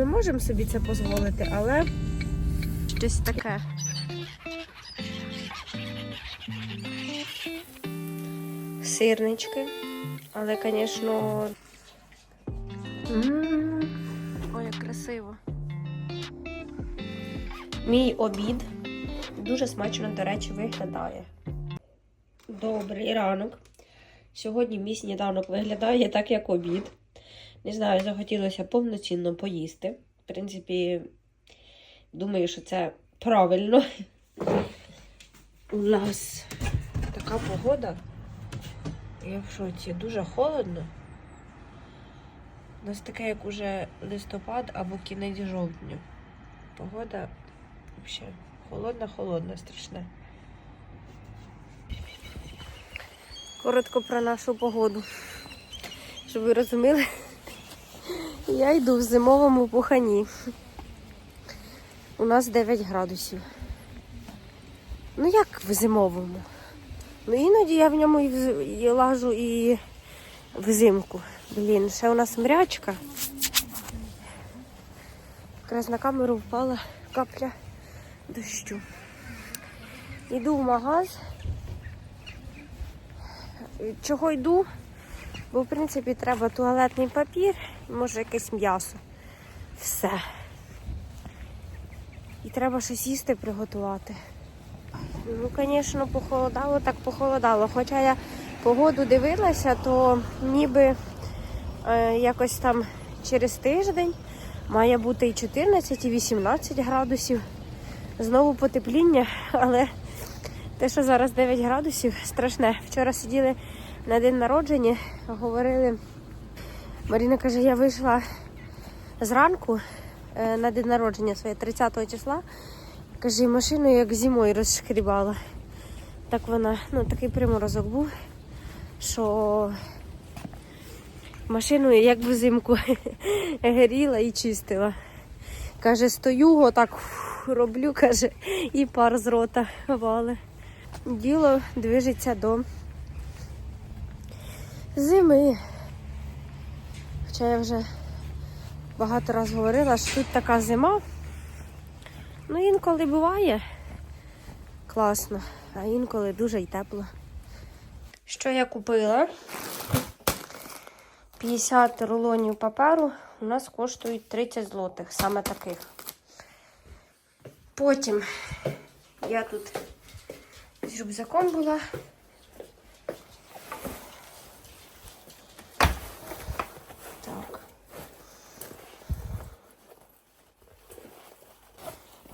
ми можемо собі це дозволити, але щось таке. Сирнички. Але, звісно. Ой, як красиво. Мій обід дуже смачно, до речі, виглядає. Добрий ранок. Сьогодні мій сніданок виглядає так, як обід. Не знаю, захотілося повноцінно поїсти. В принципі, думаю, що це правильно. У нас така погода. Я в шоці. Дуже холодно. У нас таке, як уже листопад або кінець жовтня. Погода взагалі холодна-холодна, страшна. Коротко про нашу погоду. Щоб ви розуміли, я йду в зимовому пухані. У нас 9 градусів. Ну як в зимовому? Ну іноді я в ньому і, вз- і лажу і взимку. Блін, ще у нас мрячка. Якраз на камеру впала капля дощу. Йду в магаз. Чого йду? Бо, в принципі, треба туалетний папір і може якесь м'ясо. Все. І треба щось їсти приготувати. Ну, звісно, похолодало, так похолодало. Хоча я погоду дивилася, то ніби е, якось там через тиждень має бути і 14, і 18 градусів. Знову потепління, але те, що зараз 9 градусів, страшне. Вчора сиділи на день народження, говорили. Маріна каже, я вийшла зранку е, на день народження своє 30 числа. Каже, машину як зимою розшкрібала. Так вона, ну такий приморозок був, що машину як взимку гріла і чистила. Каже, стою, отак роблю, каже, і пар з рота вали. Діло движеться до зими. Хоча я вже багато разів говорила, що тут така зима. Ну, інколи буває класно, а інколи дуже й тепло. Що я купила? 50 рулонів паперу у нас коштують 30 злотих, саме таких. Потім я тут з рюкзаком була.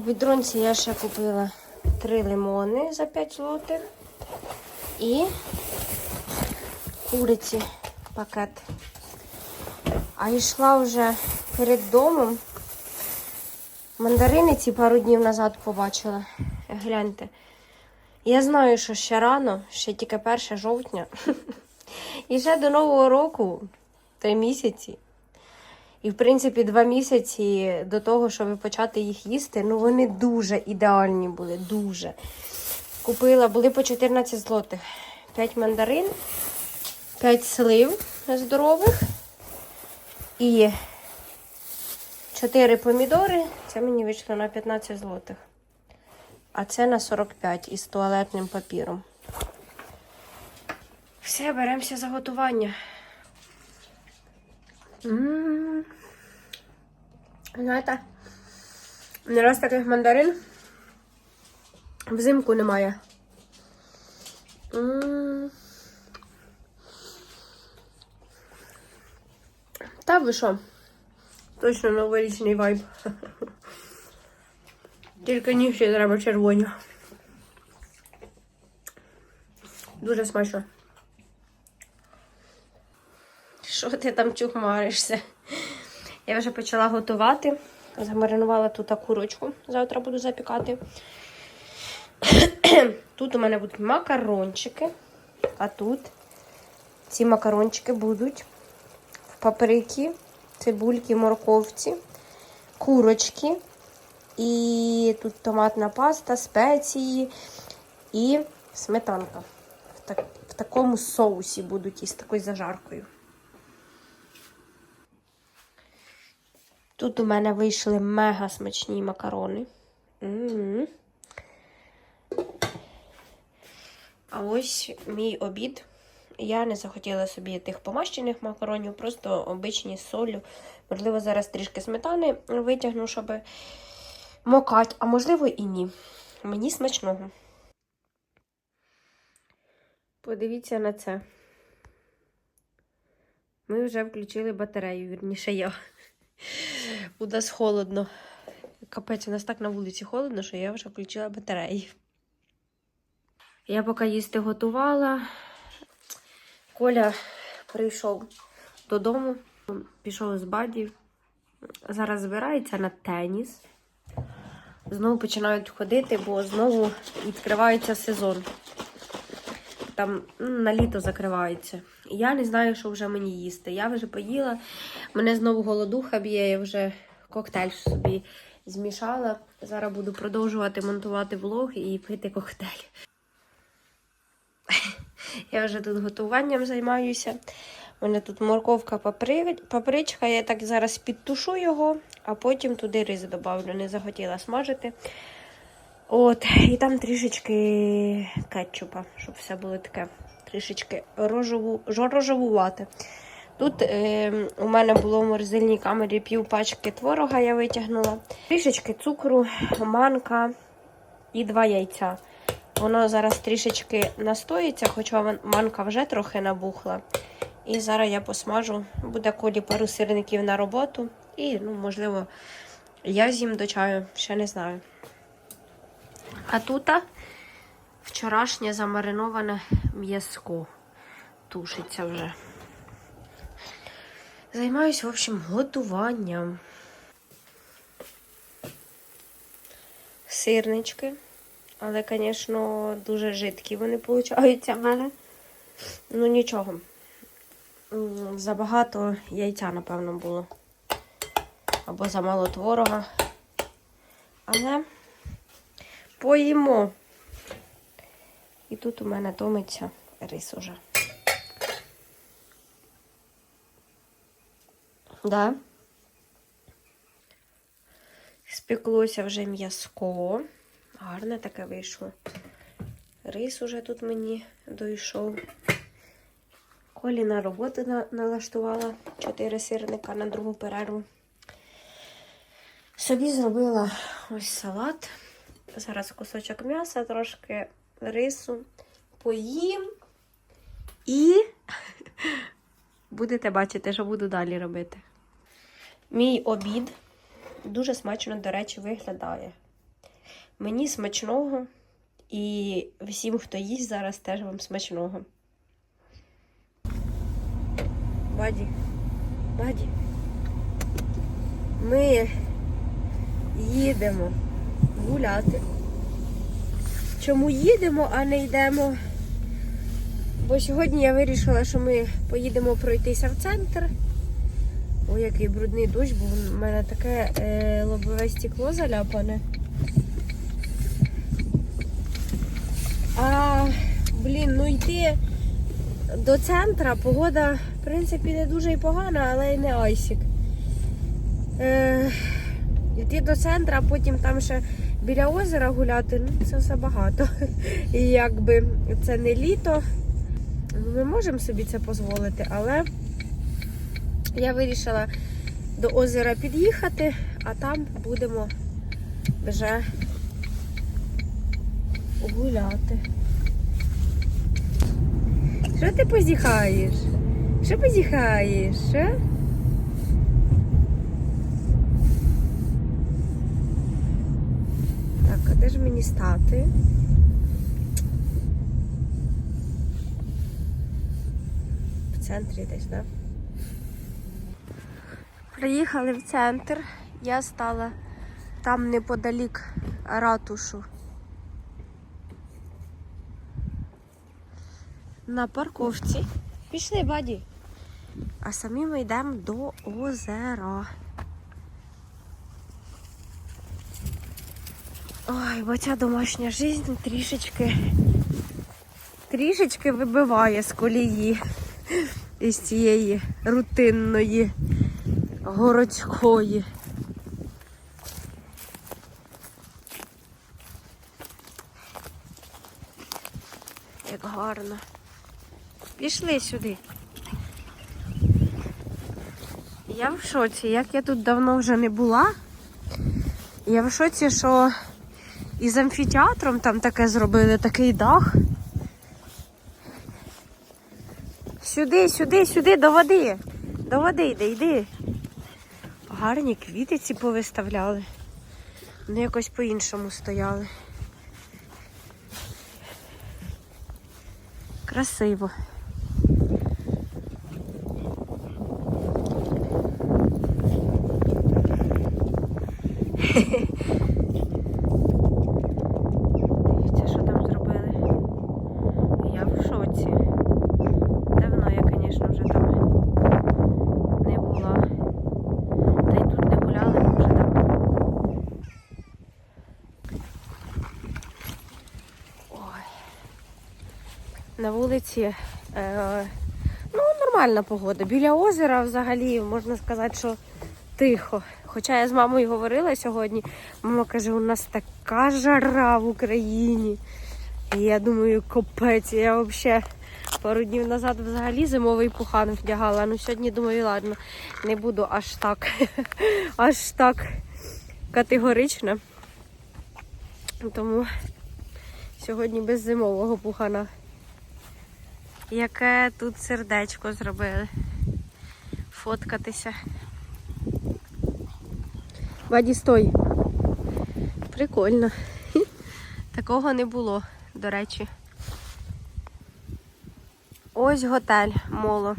У відронці я ще купила три лимони за 5 злотих і куриці пакет. А йшла вже перед домом. Мандарини ці пару днів назад побачила. Гляньте. Я знаю, що ще рано, ще тільки 1 жовтня. І ще до Нового року три місяці. І, в принципі, два місяці до того, щоб почати їх їсти, ну вони дуже ідеальні були, дуже. Купила, були по 14 злотих. 5 мандарин, 5 слив здорових і 4 помідори. Це мені вийшло на 15 злотих. А це на 45 із туалетним папіром. Все, беремося за готування. М. Знаєте, не раз таких мандарин взимку немає. М. Та ви що? Точно новорічний вайб. Тільки ні ще треба червоні. Дуже смачно. Що ти там чухмаришся? Я вже почала готувати. Замаринувала тут курочку. Завтра буду запікати. Тут у мене будуть макарончики. А тут ці макарончики будуть в паприки, цибульки, морковці, курочки. І тут томатна паста, спеції і сметанка. В, так, в такому соусі будуть із такою зажаркою. Тут у мене вийшли мега смачні макарони. М. А ось мій обід. Я не захотіла собі тих помащених макаронів, просто обичні з солью. Можливо, зараз трішки сметани витягну, щоб мокати, а можливо і ні. Мені смачного. Подивіться на це. Ми вже включили батарею, вірніше я. У нас холодно. Капець, у нас так на вулиці холодно, що я вже включила батареї. Я поки їсти готувала. Коля прийшов додому, пішов з баді. Зараз збирається на теніс. Знову починають ходити, бо знову відкривається сезон. Там на літо закривається. Я не знаю, що вже мені їсти. Я вже поїла, мене знову голодуха б'є, я вже коктейль собі змішала. Зараз буду продовжувати монтувати влог і пити коктейль. Я вже тут готуванням займаюся. У мене тут морковка, папричка. Я так зараз підтушу його, а потім туди рис додавлю. Не захотіла смажити. От, і там трішечки кетчупа, щоб все було таке трішечки рожову... жо- Тут е, у мене було в морозильній камері пів пачки творога, я витягнула. Трішечки цукру, манка і два яйця. Воно зараз трішечки настоїться, хоча манка вже трохи набухла. І зараз я посмажу. Буде колі пару сирників на роботу. І, ну, можливо, я з'їм до чаю, ще не знаю. А тут вчорашнє замариноване м'язко тушиться вже. Займаюсь, в общем, готуванням. Сирнички. Але, звісно, дуже жидкі вони получаються в мене. Ну нічого. Забагато яйця, напевно, було. Або замало творога. Але поїмо. І тут у мене томиться рис уже. Да. Спеклося вже м'язко. Гарне таке вийшло. Рис уже тут мені дійшов. Колі на роботу на- налаштувала чотири сирника на другу перерву. Собі зробила ось салат. Зараз кусочок м'яса, трошки рису. Поїм і будете бачити, що буду далі робити. Мій обід дуже смачно, до речі, виглядає. Мені смачного і всім, хто їсть зараз, теж вам смачного. Баді, баді. Ми їдемо гуляти. Чому їдемо, а не йдемо? Бо сьогодні я вирішила, що ми поїдемо пройтися в центр. Ой, який брудний дощ, бо в мене таке е, лобове стекло заляпане. А, блін, ну йти до центра погода, в принципі, не дуже і погана, але й не айсік. Е, йти до центра, а потім там ще біля озера гуляти, ну це все багато. І якби це не літо, ну, ми можемо собі це дозволити, але я вирішила до озера під'їхати, а там будемо вже гуляти. Що ти позіхаєш? Що позіхаєш? Що? Так, а де ж мені стати? В центрі десь, так? Да? Приїхали в центр. Я стала там неподалік ратушу. На парковці. Пішли, баді. А самі ми йдемо до озера. Ой, бо ця домашня жизнь трішечки трішечки вибиває з колії із цієї рутинної, городської. Як гарно. Пішли сюди. Я в шоці, як я тут давно вже не була, я в шоці, що із амфітеатром там таке зробили, такий дах. Сюди, сюди, сюди, до води. До води йди, йди. Гарні квіти ці повиставляли. Вони якось по-іншому стояли. Красиво. Дивіться, що там зробили. Я в шоці. Давно я, звісно, вже там не була. Та й тут не гуляли, ми вже там. Ой. На вулиці е, ну, нормальна погода. Біля озера взагалі можна сказати, що тихо. Хоча я з мамою говорила сьогодні, мама каже, у нас така жара в Україні. І я думаю, капець, я взагалі пару днів назад взагалі зимовий пухан вдягала. Ну сьогодні думаю, ладно, не буду аж так, аж так категорично. Тому сьогодні без зимового пухана. Яке тут сердечко зробили. Фоткатися. Ваді, стой. Прикольно. Такого не було, до речі. Ось готель моло.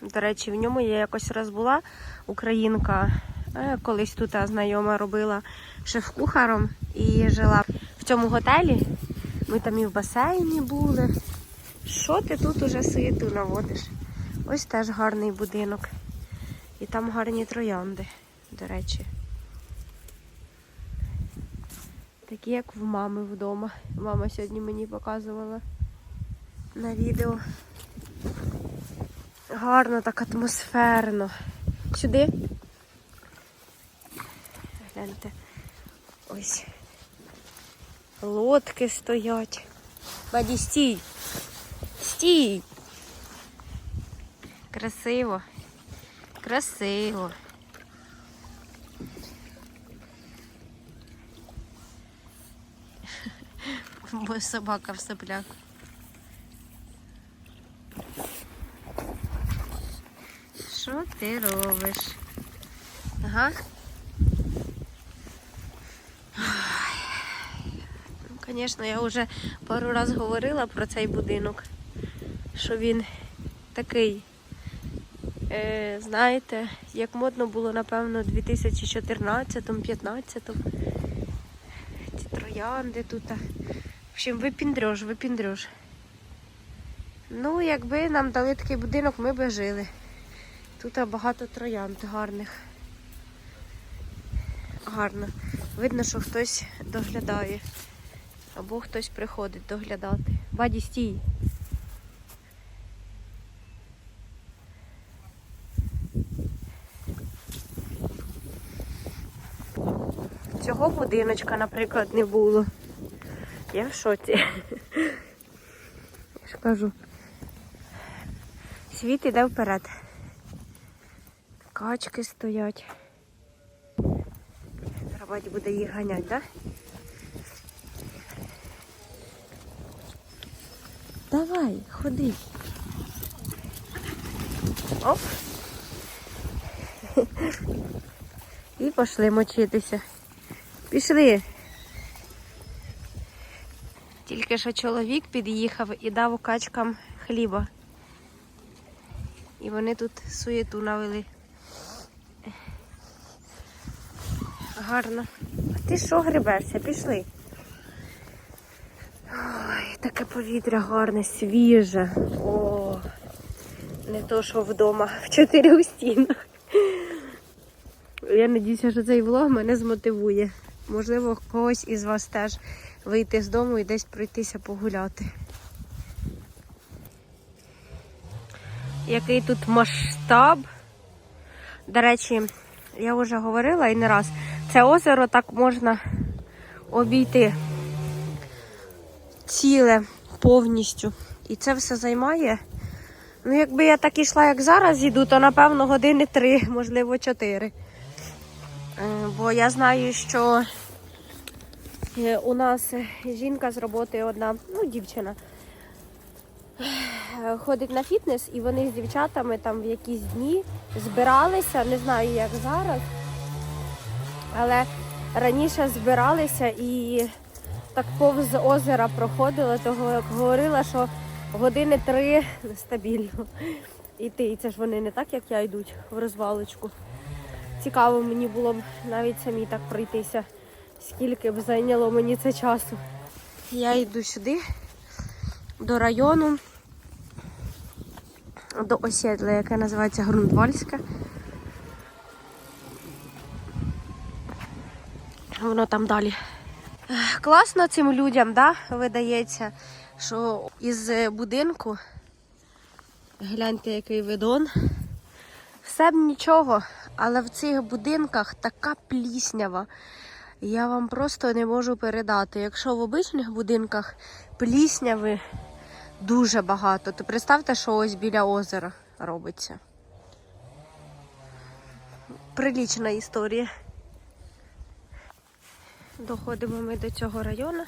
До речі, в ньому я якось раз була українка. е, Колись тут знайома робила шеф-кухаром і жила в цьому готелі. Ми там і в басейні були. Що ти тут уже суєту наводиш? Ось теж гарний будинок. І там гарні троянди, до речі. Такі, як в мами вдома. Мама сьогодні мені показувала на відео. Гарно, так атмосферно. Сюди. Гляньте. Ось. Лодки стоять. Баді, стій. Стій. Красиво. Красиво. Бо собака в соплях. Що ти робиш? Ага. Ну, Звісно, я вже пару разів говорила про цей будинок, що він такий, е, знаєте, як модно було, напевно, у 2014-15. Ці троянди тут. В общем, випіндрьож, випіндрьож. Ну, якби нам дали такий будинок, ми би жили. Тут багато троянд гарних. Гарно. Видно, що хтось доглядає. Або хтось приходить доглядати. Баді, стій. Цього будиночка, наприклад, не було. Я в шоці. Я ж кажу. Світ іде вперед. Качки стоять. Треба буде їх ганяти, так? Давай, ходи. Оп. І пішли мочитися. Пішли. Тільки що чоловік під'їхав і дав качкам хліба. І вони тут суєту навели. Гарно. А ти що гребешся? Пішли. Ой, таке повітря гарне, свіже. О, не то, що вдома, в чотирьох стінах. Я надіюся, що цей влог мене змотивує. Можливо, когось із вас теж вийти з дому і десь пройтися погуляти. Який тут масштаб. До речі, я вже говорила і не раз. Це озеро так можна обійти ціле повністю. І це все займає. Ну, якби я так ішла, як зараз іду, то напевно години три, можливо, чотири. Е, Бо я знаю, що е, у нас жінка з роботи одна, ну, дівчина, е, ходить на фітнес, і вони з дівчатами там в якісь дні збиралися, не знаю, як зараз. Але раніше збиралися і так повз озера проходили, того як говорила, що години три стабільно йти. І це ж вони не так, як я йдуть в розвалочку. Цікаво мені було б навіть самі так пройтися, скільки б зайняло мені це часу. Я йду сюди, до району, до осідла, яке називається Грунтвальське. Воно там далі. Класно цим людям, да, видається, що із будинку, гляньте, який видон. Все б нічого, але в цих будинках така пліснява. Я вам просто не можу передати. Якщо в обичних будинках плісняви дуже багато, то представте, що ось біля озера робиться. Прилічна історія. Доходимо ми до цього району.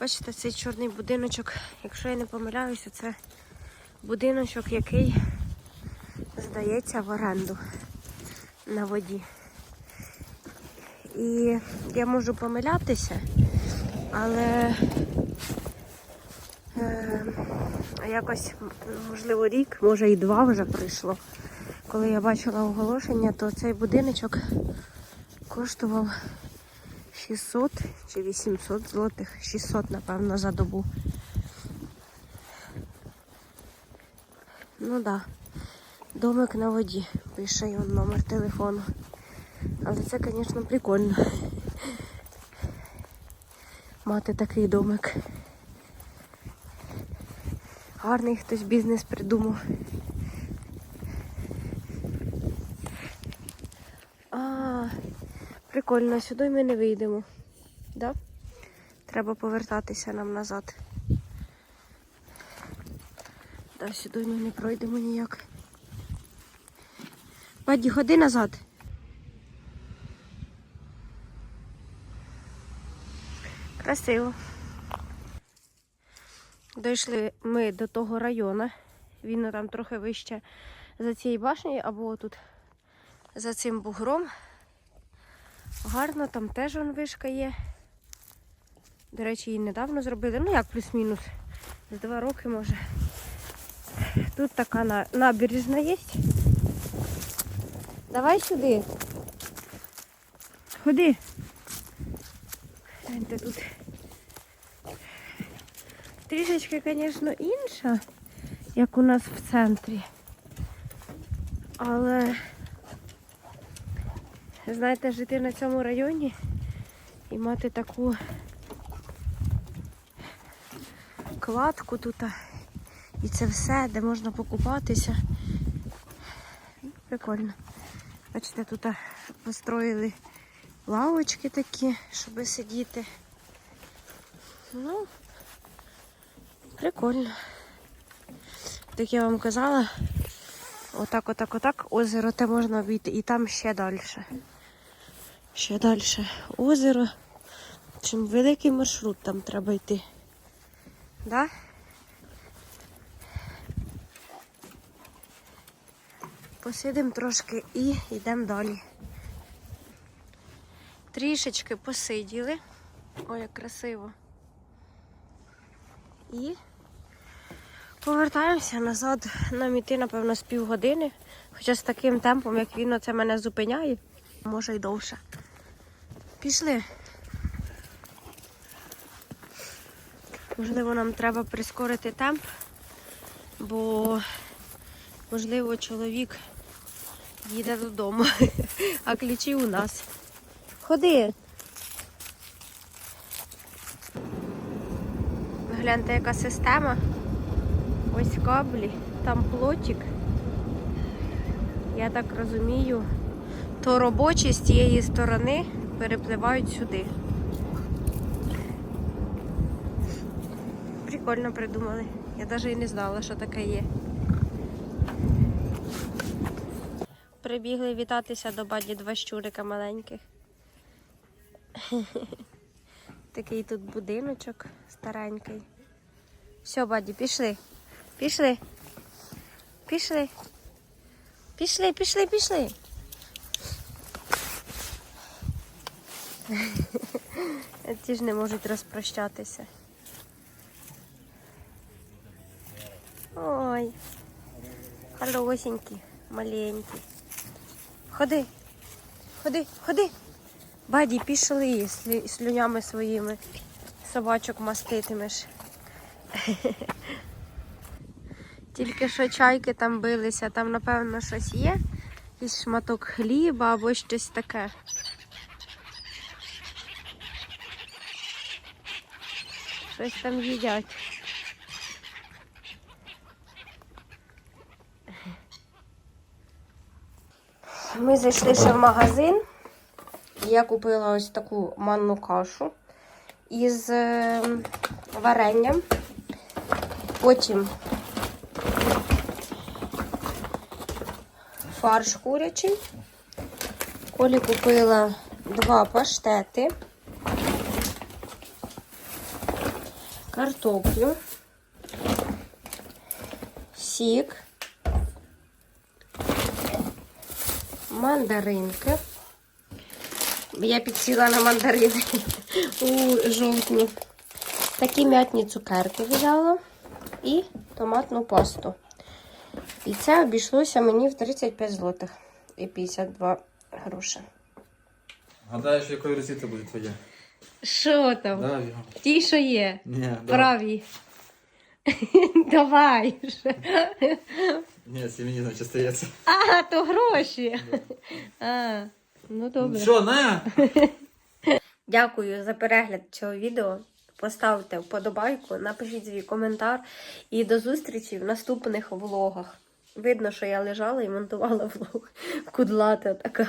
Бачите, цей чорний будиночок, якщо я не помиляюся, це будиночок, який здається в оренду на воді. І я можу помилятися, але е, якось, можливо, рік, може і два вже пройшло. Коли я бачила оголошення, то цей будиночок коштував 600 чи 800 злотих. 600, напевно, за добу. Ну так. Да. Домик на воді. Пише його номер телефону. Але це, звісно, прикольно. Мати такий домик. Гарний хтось бізнес придумав. А, прикольно, сюди ми не вийдемо. Да? Треба повертатися нам назад. Да, сюди ми не пройдемо ніяк. Паді, ходи назад. Красиво. Дійшли ми до того району. Він там трохи вище за цією башнею або тут за цим бугром. Гарно, там теж вон вишка є. До речі, її недавно зробили. Ну як плюс-мінус. З два роки може. Тут така набережна є. Давай сюди. Ходи. Гляньте тут. Трішечки, звісно, інша, як у нас в центрі. Але, знаєте, жити на цьому районі і мати таку кладку тут. І це все, де можна покупатися. Прикольно. Бачите, тут построїли лавочки такі, щоб сидіти. Ну, прикольно. Так я вам казала, отак, отак, отак, озеро те можна обійти. І там ще далі. Ще далі озеро. Чим великий маршрут там треба йти. Да? Посидимо трошки і йдемо далі. Трішечки посиділи. Ой, як красиво. І повертаємося назад. Нам іти, напевно, з півгодини. Хоча з таким темпом, як він оце мене зупиняє, може й довше. Пішли. Можливо, нам треба прискорити темп, бо, можливо, чоловік їде додому, а ключі у нас. Ходи. Гляньте, яка система. Ось каблі, там плотик. Я так розумію, то робочі з тієї сторони перепливають сюди. Прикольно придумали. Я навіть і не знала, що таке є. Прибігли вітатися до баді два щурика маленьких. Такий тут будиночок старенький. Все, баді, пішли. Пішли. Пішли. Пішли, пішли, пішли. Ті ж не можуть розпрощатися. Ой, хорошенькі, маленькі. Ходи, ходи, ходи. Баді, пішли слю- слюнями своїми. Собачок маститимеш. Тільки що чайки там билися, там, напевно, щось є. Якийсь шматок хліба або щось таке. Щось там їдять. Ми зайшли ще в магазин. Я купила ось таку манну кашу із е, варенням. Потім фарш курячий. Колі купила два паштети, картоплю, сік, мандаринки. Я підсіла на мандарини у жовтні. Такі м'ятні цукерки взяла і томатну пасту. І це обійшлося мені в 35 злотих і 52 гроші. Гадаєш, якої розіти буде твоє? Що там? Да, Віга? Ті, що є. Ні, да. Праві. Давай. Ні, це мені значить стається. А, то гроші. А, ну добре. Що, на? Дякую за перегляд цього відео. Поставте вподобайку, напишіть свій коментар і до зустрічі в наступних влогах. Видно, що я лежала і монтувала влог. Кудлата така.